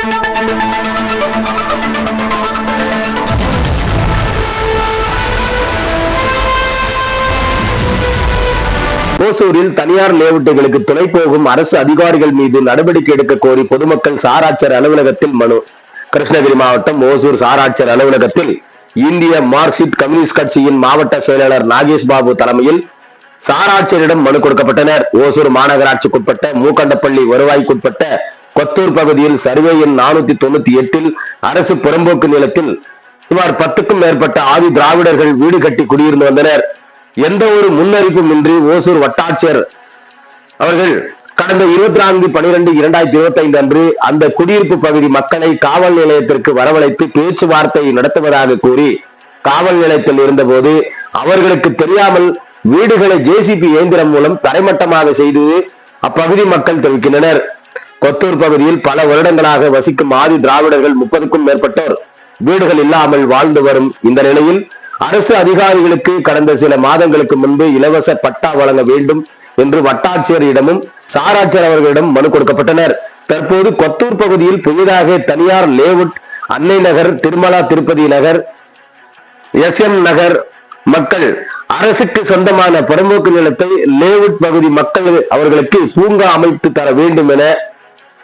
ஓசூரில் தனியார் லேவுட்டுகளுக்கு துணை போகும் அரசு அதிகாரிகள் மீது நடவடிக்கை எடுக்க கோரி பொதுமக்கள் சாராட்சியர் அலுவலகத்தில் மனு. கிருஷ்ணகிரி மாவட்டம் ஓசூர் சாராட்சியர் அலுவலகத்தில் இந்திய மார்க்சிஸ்ட் கம்யூனிஸ்ட் கட்சியின் மாவட்ட செயலாளர் நாகேஷ் பாபு தலைமையில் சாராட்சியரிடம் மனு கொடுக்கப்பட்டனர். ஓசூர் மாநகராட்சிக்குட்பட்ட மூக்கண்டப்பள்ளி வருவாய்க்குட்பட்ட கொத்தூர் பகுதியில் சர்வே எண் நானூத்தி தொண்ணூத்தி எட்டில் அரசு புறம்போக்கு நிலத்தில் சுமார் பத்துக்கும் மேற்பட்ட ஆதி திராவிடர்கள் வீடு கட்டி குடியிருந்து வந்தனர். எந்த ஒரு முன்னறிப்பும் இன்றி ஓசூர் வட்டாட்சியர் அவர்கள் கடந்த இருபத்தி நான்கு பனிரெண்டு இரண்டாயிரத்தி இருபத்தி ஐந்து அன்று அந்த குடியிருப்பு பகுதி மக்களை காவல் நிலையத்திற்கு வரவழைத்து பேச்சுவார்த்தை நடத்துவதாக கூறி காவல் நிலையத்தில் இருந்தபோது அவர்களுக்கு தெரியாமல் வீடுகளை ஜேசிபி இயந்திரம் மூலம் தரைமட்டமாக செய்து அப்பகுதி மக்கள் தெரிவிக்கின்றனர். கொத்தூர் பகுதியில் பல வருடங்களாக வசிக்கும் ஆதி திராவிடர்கள் முப்பதுக்கும் மேற்பட்டோர் வீடுகள் இல்லாமல் வாழ்ந்து வரும் இந்த நிலையில் அரசு அதிகாரிகளுக்கு கடந்த சில மாதங்களுக்கு முன்பு இலவச பட்டா வழங்க வேண்டும் என்று வட்டாட்சியரிடமும் சாராட்சியர் அவர்களிடம் மனு கொடுக்கப்பட்டனர். தற்போது கொத்தூர் பகுதியில் புதிதாக தனியார் layout Annai Nagar Tirumala Tirupati Nagar S M Nagar மக்கள் அரசுக்கு சொந்தமான பெரும்போக்கு நிலத்தை லேவுட் பகுதி மக்கள் அவர்களுக்கு பூங்கா அமைத்து தர வேண்டும் என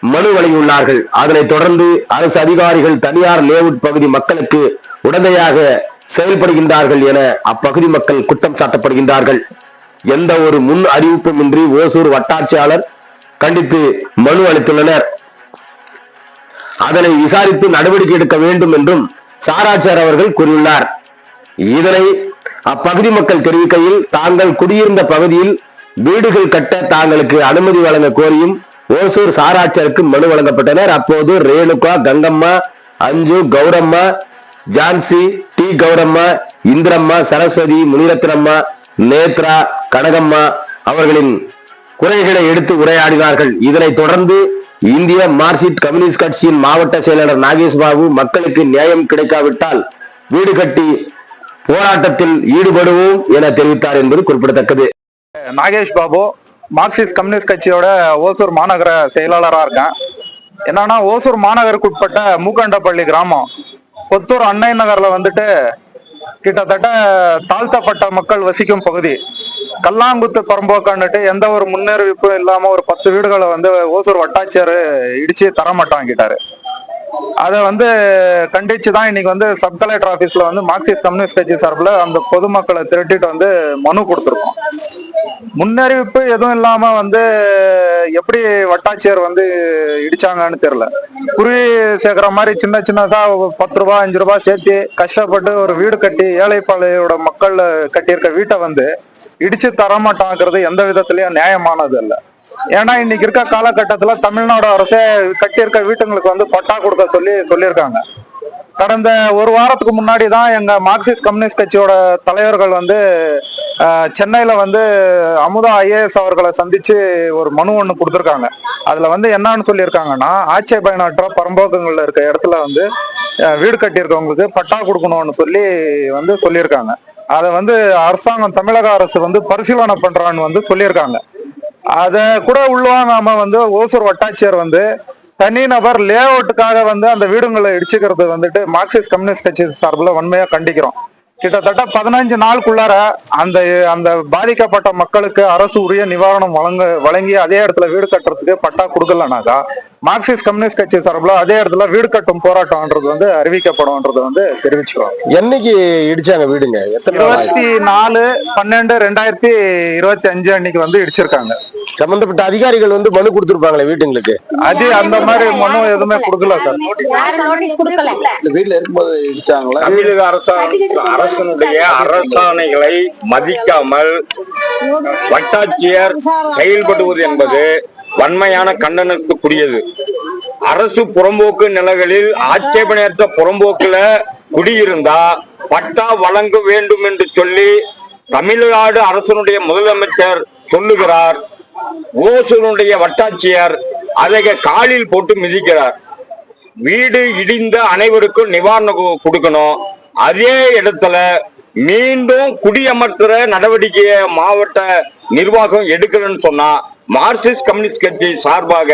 மனு வழங்கியுள்ளார்கள். அதனைத் தொடர்ந்து அரசு அதிகாரிகள் தனியார் லேவுட் பகுதி மக்களுக்கு உடந்தையாக செயல்படுகின்றார்கள் என அப்பகுதி மக்கள் குற்றம் சாட்டப்படுகின்றார்கள். எந்த ஒரு முன் அறிவிப்பும் இன்றி ஓசூர் வட்டாட்சியாளர் கண்டித்து மனு அளித்துள்ளனர். அதனை விசாரித்து நடவடிக்கை எடுக்க வேண்டும் என்றும் சாராட்சியர் அவர்கள் கூறியுள்ளார். இதனை அப்பகுதி மக்கள் தெரிவிக்கையில் தாங்கள் குடியிருந்த பகுதியில் வீடுகள் கட்ட தாங்களுக்கு அனுமதி வழங்க கோரியும் ஓசூர் சாராட்சியருக்கு மனு வழங்கப்பட்டனர். அப்போது ரேணுகா கங்கம்மா அஞ்சு கௌரம்மா ஜான்சி டி கௌரம்மா இந்திரம்மா சரஸ்வதி முனிரத்னம்மா நேத்ரா கனகம்மா அவர்களின் குறைகளை எடுத்து உரையாடினார்கள். இதனைத் தொடர்ந்து இந்திய மார்க்சிஸ்ட் கம்யூனிஸ்ட் கட்சியின் மாவட்ட செயலாளர் நாகேஷ் பாபு மக்களுக்கு நியாயம் கிடைக்காவிட்டால் வீடு கட்டி போராட்டத்தில் ஈடுபடுவோம் என தெரிவித்தார் என்பது குறிப்பிடத்தக்கது. நாகேஷ் பாபு மார்க்சிஸ்ட் கம்யூனிஸ்ட் கட்சியோட ஓசூர் மாநகர செயலாளராக இருக்கேன். என்னன்னா ஓசூர் மாநகருக்கு உட்பட்ட மூக்கண்டப்பள்ளி கிராமம். கொத்தூர் அன்னை நகர்ல வந்துட்டு கிட்டத்தட்ட தாழ்த்தப்பட்ட மக்கள் வசிக்கும் பகுதி. கல்லாங்குத்து பரம்போக்கான்னுட்டு எந்த ஒரு முன்னறிவிப்பும் இல்லாம ஒரு பத்து வீடுகளை வந்து ஓசூர் வட்டாட்சியர் இடிச்சு தரமாட்டாங்கிட்டாரு அதை வந்து கண்டிச்சு தான் இன்னைக்கு வந்து சப் கலெக்டர் ஆபீஸ்ல வந்து மார்க்சிஸ்ட் கம்யூனிஸ்ட் கட்சி சார்பில் அந்த பொதுமக்களை திரட்டிட்டு வந்து மனு கொடுத்துருக்கோம். முன்னறிவிப்பு எதுவும் இல்லாம வந்து எப்படி வட்டாட்சியர் வந்து இடிச்சாங்கன்னு தெரியல. குருவி சேர்க்கிற மாதிரி சின்ன சின்னதா ஒரு பத்து ரூபா அஞ்சு ரூபாய் சேர்த்து கஷ்டப்பட்டு ஒரு வீடு கட்டி ஏழைப்பாளையோட மக்கள் கட்டியிருக்க வீட்டை வந்து இடிச்சு தரமாட்டாங்கிறது எந்த விதத்திலயும் நியாயமானது இல்லை. ஏன்னா இன்னைக்கு இருக்க காலகட்டத்துல தமிழ்நாடு அரசே கட்டியிருக்க வீட்டுங்களுக்கு வந்து பட்டா கொடுக்க சொல்லி சொல்லியிருக்காங்க. கடந்த ஒரு வாரத்துக்கு முன்னாடி தான் எங்கள் மார்க்சிஸ்ட் கம்யூனிஸ்ட் கட்சியோட தலைவர்கள் வந்து சென்னையில் வந்து அமுதா ஐஏஎஸ் அவர்களை சந்தித்து ஒரு மனு ஒன்று கொடுத்துருக்காங்க. அதில் வந்து என்னன்னு சொல்லியிருக்காங்கன்னா ஆட்சேபயனற்ற பரம்போக்கங்களில் இருக்க இடத்துல வந்து வீடு கட்டியிருக்கவங்களுக்கு பட்டா கொடுக்கணும்னு சொல்லி வந்து சொல்லியிருக்காங்க. அதை வந்து அரசாங்கம் தமிழக அரசு வந்து பரிசீலனை பண்ணுறான்னு வந்து சொல்லியிருக்காங்க. அதை கூட உள்வாங்காமல் வந்து ஓசூர் வட்டாட்சியர் வந்து தனிநபர் லே அவுட்டுக்காக வந்து அந்த வீடுங்களை இடிச்சுக்கிறது வந்துட்டு மார்க்சிஸ்ட் கம்யூனிஸ்ட் கட்சி சார்பில் வன்மையா கண்டிக்கிறோம். கிட்டத்தட்ட பதினஞ்சு நாளுக்குள்ளார அந்த அந்த பாதிக்கப்பட்ட மக்களுக்கு அரசு உரிய நிவாரணம் வழங்க வழங்கி அதே இடத்துல வீடு கட்டுறதுக்கு பட்டா கொடுக்கலனாக்கா மார்க்சிஸ்ட் கம்யூனிஸ்ட் கட்சி சார்பில் அதே இடத்துல வீடு கட்டும் போராட்டம்ன்றது வந்து அறிவிக்கப்படும்ன்றது வந்து தெரிவிச்சுக்கிறோம். என்னைக்கு இடிச்சாங்க வீடுங்க? இருபத்தி நாலு பன்னெண்டு ரெண்டாயிரத்தி இருபத்தி அஞ்சு அன்னைக்கு வந்து இடிச்சிருக்காங்க. சம்பந்தப்பட்ட அதிகாரிகள் வந்து மனு கொடுத்திருப்பாங்களே வீட்டுங்களுக்கு? அது அந்த மாதிரி மனு எதுவுமே கொடுக்கல சார். வீட்டுல இருக்கும்போது இடிச்சாங்களா? தமிழக அரசு அரசனுடைய அரசாணைகளை மதிக்காமல் வட்டாட்சியர் செயல்படுவது என்பது வன்மையான கண்டனத்துக்குரியது. அரசு புறம்போக்கு நிலங்களில் ஆட்சேபனையற்ற புறம்போக்குல குடியிருந்தா பட்டா வழங்க வேண்டும் என்று சொல்லி தமிழ்நாடு அரசனுடைய முதலமைச்சர் சொல்லுகிறார். ஓசூருடைய வட்டாட்சியர் அதை காலில் போட்டு மிதிக்கிறார். வீடு இடிந்த அனைவருக்கும் நிவாரணம் கொடுக்கணும். அதே இடத்துல மீண்டும் குடியமர்த்துற நடவடிக்கையை மாவட்ட நிர்வாகம் எடுக்கலன்னு சொன்னா மார்க்சிஸ்ட் கம்யூனிஸ்ட் கட்சி சார்பாக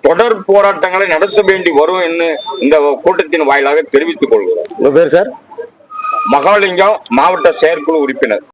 தொடர் போராட்டங்களை நடத்த வேண்டி வரும் என்று இந்த கூட்டத்தின் வாயிலாக தெரிவித்துக் கொள்கிறோம். பேர் சார்? மகாலிங்கம் மாவட்ட செயற்குழு உறுப்பினர்.